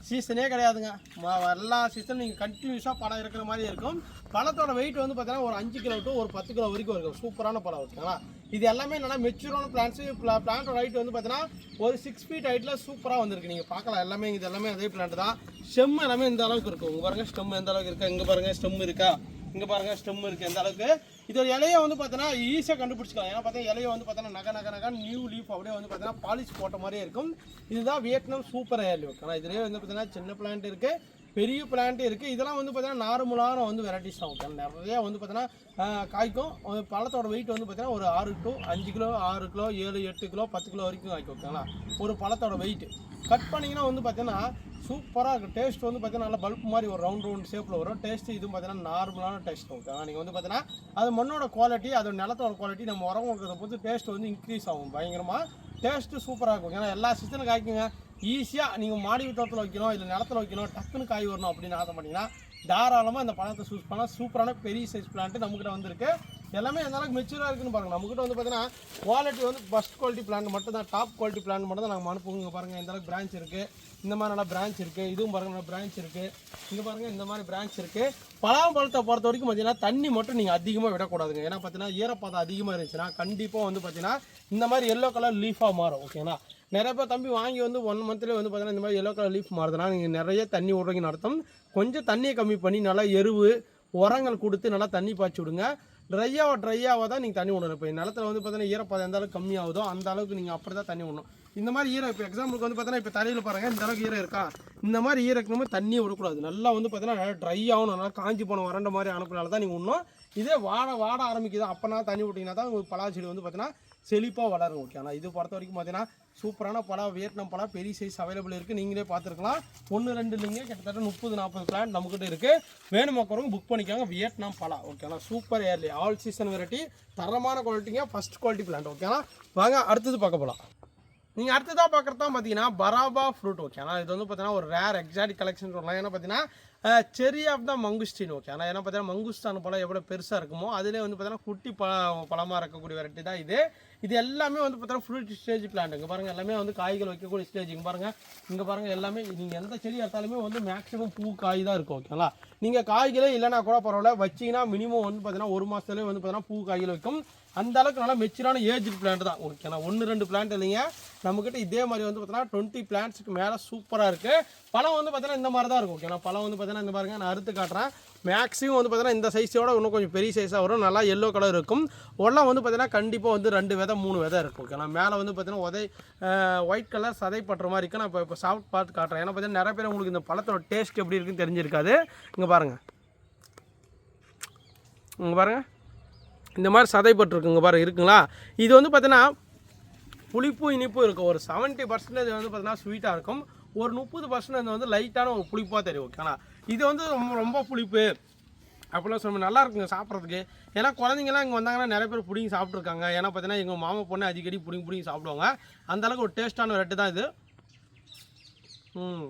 சீசனே கிடையாதுங்க. எல்லா சீசனும் நீங்கள் கண்டினியூஸாக பழம் இருக்கிற மாதிரி இருக்கும். பழத்தோட வெயிட் வந்து பார்த்தீங்கன்னா ஒரு அஞ்சு கிலோ டு ஒரு பத்து கிலோ வரைக்கும் இருக்கும். சூப்பரான பழம் இருக்குங்களா இது எல்லாமே என்னென்னா மெச்சூரான பிளான்ஸு பிளான்ட்டோட ஹைட் வந்து பார்த்தீங்கன்னா ஒரு சிக்ஸ் ஃபீட் ஹைட்டில் சூப்பராக வந்திருக்கு. நீங்கள் பார்க்கலாம். எல்லாமே இது எல்லாமே அதே பிளான்ட் தான். ஸ்டெம் எல்லாமே இந்த அளவுக்கு இருக்கும். உங்கள் பாருங்கள் ஸ்டெம் எந்த அளவுக்கு இருக்கா? இங்கே பாருங்கள் ஸ்டெம் இருக்கா? இங்கே பாருங்கள் ஸ்டெம் இருக்குது எந்த அளவுக்கு? இதோட இலையை வந்து பார்த்தீங்கன்னா ஈஸியாக கண்டுபிடிச்சிக்கலாம். ஏன்னா பார்த்தா இலையை வந்து பார்த்தீங்கன்னா நக நக நக நியூ லீஃப் அப்படியே வந்து பார்த்தீங்கன்னா பாலிஷ் போட்ட மாதிரியே இருக்கும். இதுதான் வியட்நாம் சூப்பர் ஏர்லி ஆனால் இதுலேயே வந்து பார்த்தீங்கன்னா சின்ன பிளான்ட் இருக்குது பெரிய பிளான்ட் இருக்குது இதெல்லாம் வந்து பார்த்தீங்கன்னா நார்மலான வந்து வெரைட்டிஸ் தான் நிறையா வந்து பார்த்தீங்கன்னா காய்க்கும். பழத்தோட வெயிட் வந்து பார்த்தீங்கன்னா ஒரு ஆறு டு அஞ்சு கிலோ ஆறு கிலோ ஏழு எட்டு கிலோ பத்து கிலோ வரைக்கும் காய்க்கும் ஓகேங்களா ஒரு பழத்தோட வெயிட் கட் பண்ணிங்கன்னா வந்து பார்த்தீங்கன்னா சூப்பராக இருக்கும். டேஸ்ட் வந்து பார்த்தீங்கன்னா நல்லா பல்ப் மாதிரி ஒரு ரவுண்ட் ரவுண்ட் ஷேப்பில் வரும். டேஸ்ட்டு இதுவும் பார்த்தீங்கன்னா நார்மலான டேஸ்ட் ஓகேங்களா நீங்கள் வந்து பார்த்தீங்கன்னா அது மண்ணோட குவாலிட்டி அதோட நிலத்தோட குவாலிட்டி நம்ம உரம் கொடுக்குறத பொறுத்து டேஸ்ட் வந்து இன்க்ரீஸ் ஆகும். பயங்கரமாக டேஸ்ட்டு சூப்பராக இருக்கும். ஏன்னா எல்லா சீசனும் காய்க்குங்க. ஈஸியாக நீங்கள் மாடி தோட்டத்தில் வைக்கணும் இல்லை நிலத்துல வைக்கணும் டக்குன்னு காய் வரணும் அப்படின்னு ஆசைப்பட்டீங்கன்னா தாராளமாக இந்த பழத்தை சூஸ் பண்ணால் சூப்பரான பெரிய சைஸ் பிளான்ட்டு நம்மக்கிட்ட வந்திருக்கு. எல்லாமே எந்த அளவுக்கு மெச்சூராக இருக்குன்னு பாருங்க. நம்மகிட்ட வந்து பார்த்தீங்கன்னா குவாலிட்டி வந்து ஃபஸ்ட் குவாலிட்டி பிளான் மட்டும் தான் டாப் குவாலிட்டி பிளான் மட்டும் தான் நாங்கள் அனுப்புவோம் பாருங்கள் எந்த அளவுக்கு பிரான்ச் இருக்குது இந்த மாதிரி நல்லா பிரான்ச் இருக்குது இதுவும் பாருங்கள் நல்லா பிரான்ச் இருக்குது இங்கே பாருங்கள் இந்த மாதிரி பிரான்ச் இருக்குது பலாப்பழத்தை பொறுத்த வரைக்கும் பார்த்தீங்கன்னா தண்ணி மட்டும் நீங்கள் அதிகமாக விடக்கூடாதுங்க. ஏன்னா பார்த்தீங்கன்னா ஈரப்பாதம் அதிகமாக இருந்துச்சுன்னா கண்டிப்பாக வந்து பார்த்தீங்கன்னா இந்த மாதிரி எல்லோ கலர் லீஃபாக மாறும் ஓகேங்களா நிறைய பேர் தம்பி வாங்கி வந்து ஒன் மந்த்லேயே வந்து பார்த்தீங்கன்னா இந்த மாதிரி எல்லோ கலர் லீஃப் மாறுதுன்னா நீங்கள் நிறைய தண்ணி விட்றீங்கன்னு அர்த்தம்? கொஞ்சம் தண்ணியை கம்மி பண்ணி நல்லா எருவு உரங்கள் கொடுத்து நல்லா தண்ணி பாய்ச்சி விடுங்க. ட்ரையாக ட்ரையாக தான் நீங்கள் தண்ணி விடணும் இப்போ நிலத்தில் வந்து பார்த்தீங்கன்னா ஈரப்பதம் எந்த அளவுக்கு கம்மியாகுதோ அந்த அளவுக்கு நீங்கள் அப்படி தான் தண்ணி விடணும் இந்த மாதிரி ஈரம் இப்போ எக்ஸாம்பிளுக்கு வந்து பார்த்தீங்கன்னா இப்போ தரையில் பாருங்கள் இந்த அளவுக்கு ஈரம் இருக்கா? இந்த மாதிரி ஈரம் தண்ணியை விடக்கூடாது நல்லா வந்து பார்த்தீங்கன்னா நல்லா ட்ரை ஆகணும். நல்லா காஞ்சி போன வறண்ட மாதிரி அனுப்பினால தான் நீங்கள் விடணும் இதே வாட வாட ஆரம்பிக்குது. அப்போனா தண்ணி விட்டிங்கன்னா தான் உங்களுக்கு பலா செடி வந்து பார்த்தீங்கன்னா செழிப்பாக வளரும் ஓகே ஆனால் இது பொறுத்த வரைக்கும் பார்த்தீங்கன்னா சூப்பரான பழம் வியட்நாம் பழம் பெரிய சைஸ் அவைலபிள் இருக்குது நீங்களே பார்த்துருக்கலாம் ஒன்று ரெண்டு இல்லைங்க. கிட்டத்தட்ட முப்பது நாற்பது பிளான் நம்மக்கிட்ட இருக்குது வேணுமாக்கிறவங்க புக் பண்ணிக்காங்க. வியட்நாம் பழம் ஓகேங்களா super early all season variety தரமான குவாலிட்டிங்க ஃபஸ்ட் குவாலிட்டி பிளான்ட் ஓகேங்களா வாங்க அடுத்தது பார்க்க போகலாம் நீங்கள் அடுத்ததாக பார்க்குறது தான் பார்த்தீங்கன்னா பராபா ஃப்ரூட் ஓகே ஆனால் இது வந்து பார்த்தீங்கன்னா ஒரு ரேர் எக்ஸாட்டிக் கலெக்ஷன் சொல்லலாம். ஏன்னா பார்த்தீங்கன்னா செரி ஆஃப் த மங்குஸ்டின் ஓகே ஆனால் ஏன்னா பார்த்தீங்கன்னா மங்குஸ்டான் பழம் எவ்வளோ பெருசாக இருக்குமோ அதிலே வந்து பார்த்தீங்கன்னா குட்டி பழ பழமாக இருக்கக்கூடிய வெரைட்டி தான் இது. இது எல்லாமே வந்து பார்த்தீங்கன்னா ஃப்ரூட் ஸ்டேஜ் பிளான்ட் இங்கே பாருங்கள் எல்லாமே வந்து காய்கள் வைக்கக்கூடிய ஸ்டேஜ் இங்கே பாருங்கள் இங்கே பாருங்கள் எல்லாமே நீங்கள் எந்த செடி எடுத்தாலுமே வந்து மேக்ஸிமம் பூ காய் தான் இருக்கும் ஓகேங்களா நீங்கள் காய்களே இல்லைனா கூட பரவாயில்ல. வச்சிங்கன்னா மினிமம் வந்து பார்த்தீங்கன்னா ஒரு மாதத்துலேயே வந்து பார்த்தீங்கன்னா பூ காய்கள் வைக்கும். அந்த அளவுக்கு நல்லா மெச்சூரான ஏஜ் பிளான்ட் தான் ஓகேண்ணா ஒன்று ரெண்டு பிளான்ட் இல்லைங்க. நம்மக்கிட்ட இதே மாதிரி வந்து பார்த்தீங்கன்னா டுவெண்ட்டி பிளான்ட்ஸுக்கு மேலே சூப்பராக இருக்குது பழம் வந்து பார்த்தீங்கன்னா இந்த மாதிரி தான் இருக்கும் ஓகேண்ணா பழம் வந்து பார்த்தீங்கன்னா இந்த பாருங்க நான் அறுத்து காட்டுறேன். மேக்ஸிமம் வந்து பார்த்தீங்கன்னா இந்த சைஸோட இன்னும் கொஞ்சம் பெரிய சைஸாக வரும். நல்லா எல்லோ கலர் இருக்கும். ஒல்லாம் வந்து பார்த்தீங்கன்னா கண்டிப்பாக வந்து ரெண்டு விதை மூணு விதை இருக்கும். ஓகேண்ணா மேலே வந்து பார்த்தீங்கன்னா உதை ஒயிட் கலர் சதை பட்டுற மாதிரி இருக்குது நான் இப்போ இப்போ சாஃப்ட் பார்த்து காட்டுறேன். ஏன்னா பார்த்தீங்கன்னா நிறைய பேர் உங்களுக்கு இந்த பழத்தோட டேஸ்ட் எப்படி இருக்குன்னு தெரிஞ்சிருக்காது. இங்கே பாருங்கள் இங்கே பாருங்கள் இந்த மாதிரி சதைப்பட்டுருக்குங்க பாருங்கள் இருக்குங்களா? இது வந்து பார்த்தீங்கன்னா புளிப்பும் இனிப்பும் இருக்கும். ஒரு செவன்ட்டி பர்சன்டேஜ் வந்து பார்த்தீங்கன்னா ஸ்வீட்டாக இருக்கும். ஒரு முப்பது பர்சன்டேஜ் வந்து லைட்டான ஒரு புளிப்பாக தெரியும். ஓகேங்களா? இது வந்து ரொம்ப ரொம்ப புளிப்பு. அப்படிலாம் சொல்ல நல்லா இருக்குங்க சாப்பிட்றதுக்கு. ஏன்னா குழந்தைங்கலாம் இங்கே வந்தாங்கன்னா நிறைய பேர் பிடிங்கி சாப்பிட்ருக்காங்க ஏன்னா பார்த்தீங்கன்னா எங்கள் மாமா பொண்ணு அடிக்கடி பிடிங்கி பிடிங்கி சாப்பிடுவாங்க. அந்தளவுக்கு ஒரு டேஸ்ட்டான ரெட்டு தான் இது. ம்.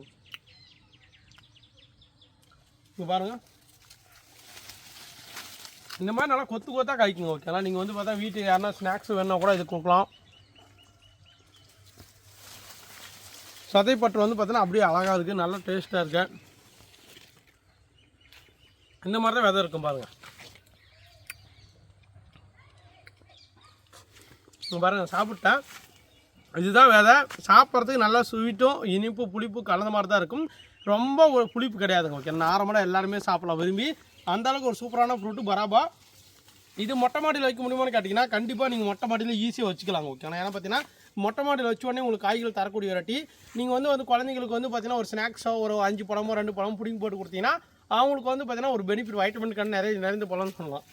இங்கே பாருங்கள் இந்த மாதிரி நல்லா கொத்து கொத்தா காய்க்குங்க ஓகேங்களா நீங்கள் வந்து பார்த்தா வீட்டுக்கு யாருன்னா ஸ்நாக்ஸ் வேணுன்னா கூட இது கொடுக்கலாம். சதைப்பற்று வந்து பார்த்தீங்கன்னா அப்படியே அழகாக இருக்குது நல்லா டேஸ்ட்டாக இருக்குது இந்த மாதிரி தான் விதை இருக்கும் பாருங்கள் பாருங்கள் பாருங்க சாப்பிட்டேன் இதுதான் விதை. சாப்பிட்றதுக்கு நல்லா ஸ்வீட்டும் இனிப்பு புளிப்பு கலந்த மாதிரி தான் இருக்கும். ரொம்ப ஒரு புளிப்பு கிடையாதுங்க ஓகே நார்மலாக எல்லாருமே சாப்பிடலாம் விரும்பி. அந்த அளவுக்கு ஒரு சூப்பரான ஃப்ரூட்டு பராபா. இது மொட்டை மாடியில் வைக்க முடியுமான்னு கேட்டிங்கன்னா கண்டிப்பாக நீங்கள் மொட்டை மாடியில் ஈஸியாக வச்சுக்கலாம் ஓகே ஏன்னா பார்த்தீங்கன்னா மொட்டை மாடியில் வச்ச உடனே உங்களுக்கு காய்கள் தரக்கூடிய வரட்டி. நீங்கள் வந்து வந்து குழந்தைங்களுக்கு வந்து பார்த்தீங்கன்னா ஒரு ஸ்நாக்ஸோ ஒரு அஞ்சு பழமோ ரெண்டு பழமோ பிடிங்கி போட்டு கொடுத்தீங்கன்னா அவங்களுக்கு வந்து பார்த்தீங்கன்னா ஒரு பெனிஃபிட் வைட்டமின் கண் நிறைய நிறைந்த பழம்னு சொல்லலாம்.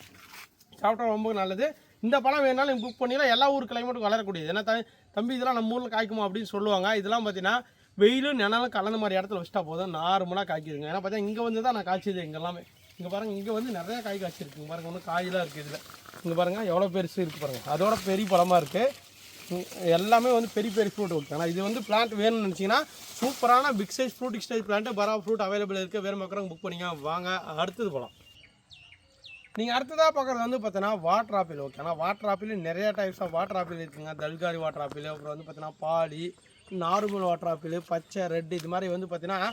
சாப்பிட்டா ரொம்ப நல்லது. இந்த பழம் வேணாலும் நீங்கள் புக் பண்ணிடலாம் எல்லா ஊர் கிளைமேட்டுக்கும் வளரக்கூடியது. ஏன்னா த- தம்பி இதெல்லாம் நம்ம ஊரில் காய்க்குமா அப்படின்னு சொல்லுவாங்க. இதெல்லாம் பார்த்தீங்கன்னா வெயிலும் நினாலும் கலந்த மாதிரி இடத்துல வச்சுட்டா போதும். நார்மலாக காய்க்குதுங்க. ஏன்னா பார்த்தா இங்கே வந்து தான் நான் காய்ச்சது இங்கே எல்லாமே. இங்கே பாருங்கள் இங்கே வந்து நிறைய காய் காய்ச்சிருக்குங்க பாருங்கள் ஒன்றும் காயெல்லாம் இருக்குது இதில் இங்கே பாருங்கள் எவ்வளோ பெருசு இருக்குது பாருங்கள் அதோட பெரிய பழமாக இருக்குது எல்லாமே வந்து பெரிய பெரிய ஃப்ரூட் ஓகே ஆனால் இது வந்து பிளான்ட் வேணும்னு நினச்சிங்கன்னா சூப்பரான big size fruit style plant பரா ஃப்ரூட் அவைலபிள் இருக்குது வேறு மக்களும் புக் பண்ணிங்க வாங்க அடுத்தது போகலாம் நீங்கள் அடுத்ததாக பார்க்குறது வந்து பார்த்தீங்கன்னா வாட்டர் ஆப்பிள் ஓகே ஆனால் வாட்டர் ஆப்பிள் நிறையா டைப்ஸ் ஆஃப் வாட்டர் ஆப்பிள் இருக்குங்க. தல்காரி வாட்டர் ஆப்பிள் அப்புறம் வந்து பார்த்தீங்கன்னா பாலி நார்மல் வாட்டர் ஆப்பிள் பச்சை ரெட் இது மாதிரி வந்து பார்த்தீங்கன்னா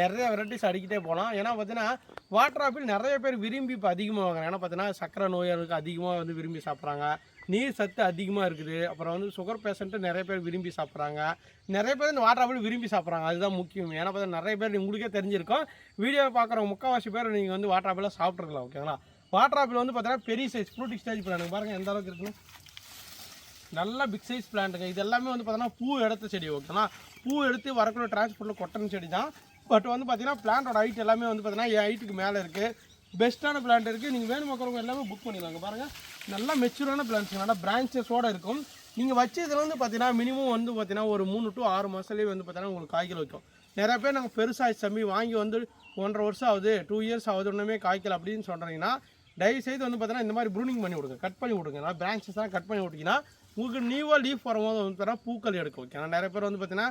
நிறைய வெரைட்டிஸ் அடிக்கிட்டே போகலாம் ஏன்னா பார்த்தீங்கன்னா வாட்டர் ஆப்பிள் நிறைய பேர் விரும்பி இப்போ அதிகமாக வாங்குறாங்க. ஏன்னா பார்த்தீங்கன்னா சக்கரை நோயாளுக்கு அதிகமாக வந்து விரும்பி சாப்பிட்றாங்க. நீர் சத்து அதிகமாக இருக்குது. அப்புறம் வந்து சுகர் பேஷண்ட்டு நிறைய பேர் விரும்பி சாப்பிட்றாங்க. நிறைய பேர் இந்த வாட்டர் ஆப்பிள் விரும்பி சாப்பிட்றாங்க. அதுதான் முக்கியம். ஏன்னா பார்த்தா நிறைய பேர் உங்களுக்கே தெரிஞ்சிருக்கும். வீடியோ பார்க்குறவங்க முக்கால்வாசி பேர் நீங்கள் வந்து வாட்டர் ஆப்பிளாக சாப்பிட்ருக்கலாம் ஓகேங்களா வாட்டர் ஆப்பிள் வந்து பார்த்தீங்கன்னா பெரிய சைஸ் ஃப்ரூட்டிக் ஸ்டேஜ் பிளான் பாருங்கள் எந்த அளவுக்கு இருக்குன்னு. நல்ல பிக் சைஸ் பிளான்ட்டுங்க இது எல்லாமே வந்து பார்த்தீங்கன்னா பூ எடுத்த செடி ஓகேங்களா பூ எடுத்து வரக்கூடிய டிரான்ஸ்போர்ட்டில் கொட்டன செடி தான் பட் வந்து பார்த்தீங்கன்னா பிளான்ட்டோட ஹைட் எல்லாமே வந்து பார்த்தீங்கன்னா என் ஹைட்டுக்கு மேலே இருக்குது பெஸ்ட்டான பிளான்ட் இருக்குது நீங்கள் வேணும் எல்லாமே புக் பண்ணிடலாங்க பாருங்கள் நல்லா மெச்சூரான பிளான்ட்ஸ் நல்லா பிரான்ச்சஸோடு இருக்கும். நீங்கள் வச்சதுலேருந்து வந்து பார்த்தீங்கன்னா மினிமம் வந்து பார்த்தீங்கன்னா ஒரு மூணு டு ஆறு மாதத்துலேயே வந்து பார்த்தீங்கன்னா உங்களுக்கு காய்கள் வைக்கும். நிறையா பேர் நாங்கள் பெருசாக சம்பி வாங்கி வந்து ஒன்றரை வருஷம் ஆகுது டூ இயர்ஸ் ஆகுது ஒன்றுமே காய்க்கல அப்படின்னு சொல்கிறீங்கன்னா தயவு செய்து வந்து பார்த்தீங்கன்னா இந்த மாதிரி ப்ரூனிங் பண்ணி விடுங்க. கட் பண்ணி விடுங்க. நான் பிரான்ச்சஸ்லாம் கட் பண்ணி விட்டிங்கன்னா உங்களுக்கு நியூவாக லீஃப் வரும்போது வந்து பார்த்தீங்கன்னா பூக்கள் எடுக்கும். ஓகே நிறைய பேர் வந்து பார்த்தீங்கன்னா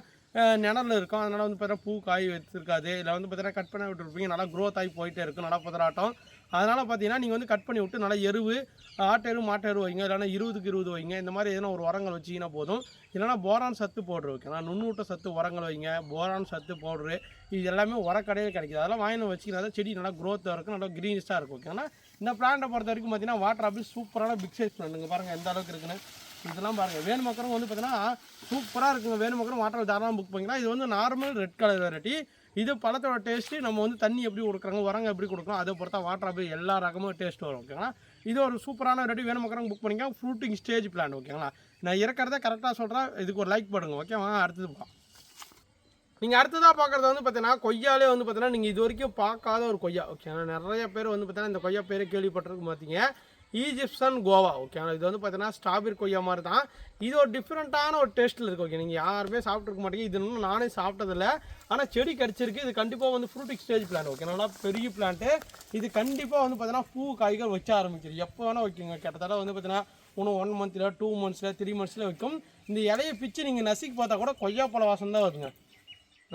நிழல் இருக்கும். அதனால் வந்து பார்த்தீங்கன்னா பூ காய் வச்சுருக்காது. இல்லை வந்து பார்த்தீங்கன்னா கட் பண்ணி விட்டுருப்பீங்க. நல்லா க்ரோத் ஆகி போயிட்டே இருக்கும். நல்லா புதராட்டம். அதனால் பார்த்தீங்கன்னா நீங்கள் வந்து கட் பண்ணி விட்டு நல்லா எருவு ஆட்டெரு மாட்டெரு வைங்க. இல்லைன்னா இருபதுக்கு இருபது வைங்க. இந்த மாதிரி எதனா ஒரு உரங்கள் வச்சிங்கன்னா போதும். இல்லைனா போரான் சத்து பவுட்ரு வைக்கலாம். நுண்ணூட்ட சத்து உரங்கள் வைங்க. போரான் சத்து பவுட்ரு இது எல்லாமே உரக்கடையில் கிடைக்குது. அதெல்லாம் வாங்கி வச்சிங்கன்னா தான் செடி நல்லா க்ரோத்தாக இருக்கும். நல்லா க்ரீனிஷாக இருக்கும். ஓகேங்களா? இந்த பிளான்ட்டை பொறுத்த வரைக்கும் பார்த்தீங்கன்னா வாட்டர் அப்படி சூப்பரான பிக் சைஸ் பிளான்ட்டுங்க பாருங்கள் எந்த அளவுக்கு இருக்குன்னு. இதெல்லாம் பாருங்கள் வேணு மக்கரம் வந்து பார்த்தீங்கன்னா சூப்பராக இருக்குங்க. வேணு மக்கரம் வாட்டர் தாராளம் புக் பண்ணிக்கலாம். இது வந்து நார்மல் ரெட் கலர் வெரைட்டி இது பழத்தோட டேஸ்ட்டு நம்ம வந்து தண்ணி எப்படி கொடுக்குறாங்க உரங்க எப்படி கொடுக்குறோம் அதை பொறுத்தா வாட்டர் அப்படி எல்லா ரகமும் டேஸ்ட் வரும் ஓகேங்களா இது ஒரு சூப்பரான வெரைட்டி வேணும் மக்களும் புக் பண்ணிக்கலாம் ஃப்ரூட்டிங் ஸ்டேஜ் பிளான் ஓகேங்களா நான் இறக்கிறத கரெக்டாக சொல்கிறேன் இதுக்கு ஒரு லைக் பண்ணுங்க ஓகேவா அடுத்தது போகலாம் நீங்கள் அடுத்ததாக பார்க்குறது வந்து பார்த்தீங்கன்னா கொய்யாலே வந்து பார்த்தீங்கன்னா நீங்கள் இது வரைக்கும் பார்க்காத ஒரு கொய்யா ஓகேங்களா நிறைய பேர் வந்து பார்த்தீங்கன்னா இந்த கொய்யா பேர் கேள்விப்பட்டிருக்க மாட்டீங்க. ஈஜிப்சன் கோவா ஓகேங்களா இது வந்து பார்த்தீங்கன்னா ஸ்ட்ராபெரி கொய்யா மாதிரி தான். இது ஒரு டிஃப்ரெண்ட்டான ஒரு டேஸ்ட்டில் இருக்குது ஓகே நீங்கள் யாருமே சாப்பிட்ருக்க மாட்டீங்க. இது இன்னும் நானே சாப்பிட்டதில்ல. ஆனால் செடி கடிச்சிருக்கு. இது கண்டிப்பாக வந்து ஃப்ரூட்டிக் ஸ்டேஜ் பிளான் ஓகே நல்லா பெரிய பிளான்ட்டு இது கண்டிப்பாக வந்து பார்த்தீங்கன்னா பூ காய்கள் வைக்க ஆரம்பிக்குது. எப்போ வேணால் வைக்குங்க. கிட்டத்தட்ட வந்து பார்த்தீங்கன்னா இன்னும் ஒன் மந்த்தில் டூ மந்த்ஸில் த்ரீ மந்த்ஸில் வைக்கும். இந்த இலையை பிச்சு நீங்கள் நசுக்கி பார்த்தா கூட கொய்யா பழ வாசம் தான் வருதுங்க.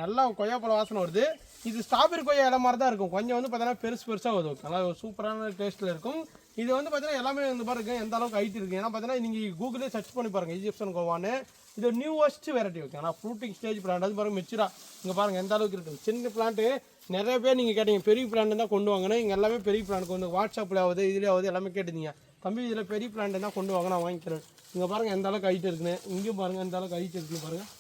நல்லா கொய்யாப்பழ வாசனை வருது. இது ஸ்ட்ராபெரி கொய்யா இலை மாதிரி தான் இருக்கும். கொஞ்சம் வந்து பார்த்தீங்கன்னா பெருசு பெருசாக வருது நல்லா சூப்பரான டேஸ்ட்டில் இருக்கும். இது வந்து பார்த்தீங்கன்னா எல்லாமே வந்து பாருங்க எந்த அளவுக்கு ஹைட் இருக்குது ஏன்னா பார்த்தீங்கன்னா நீங்கள் கூகுளே சர்ச் பண்ணி பாருங்கள் ஈஜிப்சன் கோவான்னு. இது நியூவஸ்ட் வெரைட்டி ஓகே ஆனால் ஃப்ரூட்டிங் ஸ்டேஜ் பிளான்ட் அது பாருங்கள் மெச்சுரா இங்கே பாருங்கள் எந்த அளவுக்கு இருக்குது சின்ன பிளான்ட்டு நிறைய பேர் நீங்கள் கேட்டீங்க பெரிய பிளான்ட் தான் கொண்டு வாங்கன்னு இங்கே எல்லாமே பெரிய பிளான்ட் வந்து வாட்ஸ்அப்பில் ஆகுது இதுலேயே ஆகுது எல்லாமே கேட்டுருந்தீங்க தம்பி இதில் பெரிய பிளான்ட் தான் கொண்டு வாங்க நான் வாங்கிக்கிறேன். இங்கே பாருங்கள் எந்த அளவுக்கு ஹைட் இருக்குன்னு. இங்கேயும் பாருங்கள் எந்த அளவுக்கு ஹைட் இருக்குன்னு பாருங்கள்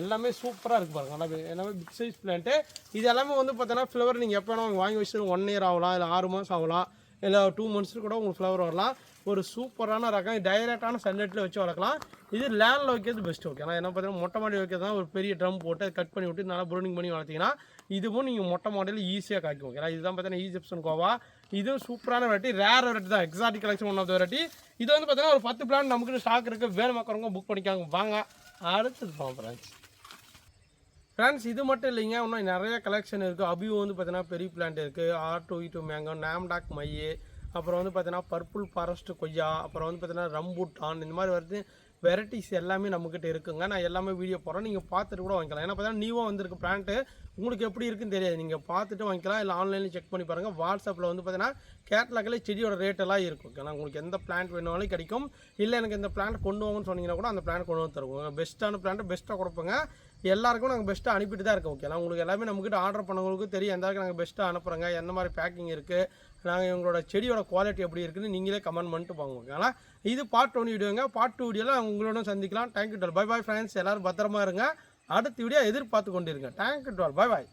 எல்லாமே சூப்பராக இருக்குது பாருங்கள் எல்லாமே எல்லாமே பிக் சைஸ் பிளான்ட்டு இது எல்லாமே வந்து பார்த்தீங்கன்னா ஃப்ளவர் நீங்கள் எப்போ வேணால் வாங்கி வச்சுட்டு ஒன் இயர் ஆகலாம் இல்லை ஆறு மாதம் ஆகலாம். இல்லை டூ மந்த்ஸில் கூட உங்களுக்கு ஃப்ளவர் வரலாம். ஒரு சூப்பரான ரகம் டைரெக்டான சன்லைட்டில் வச்சு வளர்க்கலாம். இது லேண்டில் வைக்கிறது பெஸ்ட் ஓகே ஏன்னா என்ன பார்த்தீங்கன்னா மொட்டை மாடி வைக்கிறது தான் ஒரு பெரிய ட்ரம் போட்டு அதை கட் பண்ணி விட்டு நல்லா ப்ரூனிங் பண்ணி வளர்த்தீங்கன்னா இதுவும் நீங்கள் மொட்டை மாடியில் ஈஸியாக காய்க்கும் ஓகே இதுதான் பார்த்தீங்கன்னா ஈஜிப்சன் கோவா. இதுவும் சூப்பரான வெரைட்டி ரேர் வெரைட்டி தான். Exotic collection one of variety இது வந்து பார்த்தீங்கன்னா ஒரு பத்து பிளான் நமக்கு ஸ்டாக் இருக்குது வேணும் மக்கறவங்க புக் பண்ணிக்காங்க. வாங்க. அடுத்தது பார்க்குறேன் ஃப்ரெண்ட்ஸ் இது மட்டும் இல்லைங்க. இன்னும் நிறைய கலெக்ஷன் இருக்குது அபியூ வந்து பார்த்தீங்கன்னா பெரிய பிளான்ட் இருக்குது ஆர் டூ டூ மேங்கோ நாம்டாக் மையே அப்புறம் வந்து பார்த்தீங்கன்னா பர்பிள் ஃபாரஸ்ட் கொய்யா அப்புறம் வந்து பார்த்தீங்கன்னா ரம்பூட்டான் இந்த மாதிரி வருது. வெரைட்டிஸ் எல்லாமே நம்மக்கிட்ட இருக்குங்க. நான் எல்லாமே வீடியோ போடுறேன். நீங்கள் பார்த்துட்டு கூட வாங்கிக்கலாம். ஏன்னா பார்த்தீங்கன்னா நியூவாக வந்திருக்கு பிளான்ட்டு உங்களுக்கு எப்படி இருக்குன்னு தெரியாது. நீங்கள் பார்த்துட்டு வாங்கிக்கலாம். இல்லை ஆன்லைனில் செக் பண்ணி பாருங்கள் வாட்ஸ்அப்பில் வந்து பார்த்தீங்கன்னா கேட்லாக்கில் செடியோட ரேட் எல்லாம் இருக்கும். ஏன்னா உங்களுக்கு எந்த பிளான்ட் வேணுனாலும் கிடைக்கும். இல்லை எனக்கு இந்த பிளான்ட் கொண்டு வாங்கன்னு சொன்னீங்கன்னா கூட அந்த பிளான்ட் கொண்டு வந்து தருவோம் பெஸ்ட்டான பிளான்ட் பெஸ்ட்டாக கொடுப்போங்க. எல்லாருக்கும் நாங்கள் பெஸ்ட்டாக அனுப்பிட்டு தான் இருக்கோம் ஓகே உங்களுக்கு எல்லாமே நம்மக்கிட்ட ஆர்டர் பண்ணவங்களுக்கு தெரியும் எந்த அளவுக்கு நாங்கள் பெஸ்ட்டாக அனுப்புகிறோங்க எந்த மாதிரி பேக்கிங் இருக்குது நாங்கள் எங்களோட செடியோட குவாலிட்டி எப்படி இருக்குன்னு நீங்களே கமெண்ட் பண்ணிட்டு போங்க ஓகேங்களா இது பார்ட் ஒன் வீடியோங்க பார்ட் டூ வீடியோவில் உங்களோட சந்திக்கலாம். தேங்க்யூ டுவெல் பை பாய் ஃப்ரெண்ட்ஸ் எல்லோரும் பத்திரமா இருங்க. அடுத்த வீடியோ எதிர்பார்த்து கொண்டிருங்க. தேங்க்யூ டுவெல் பை பாய்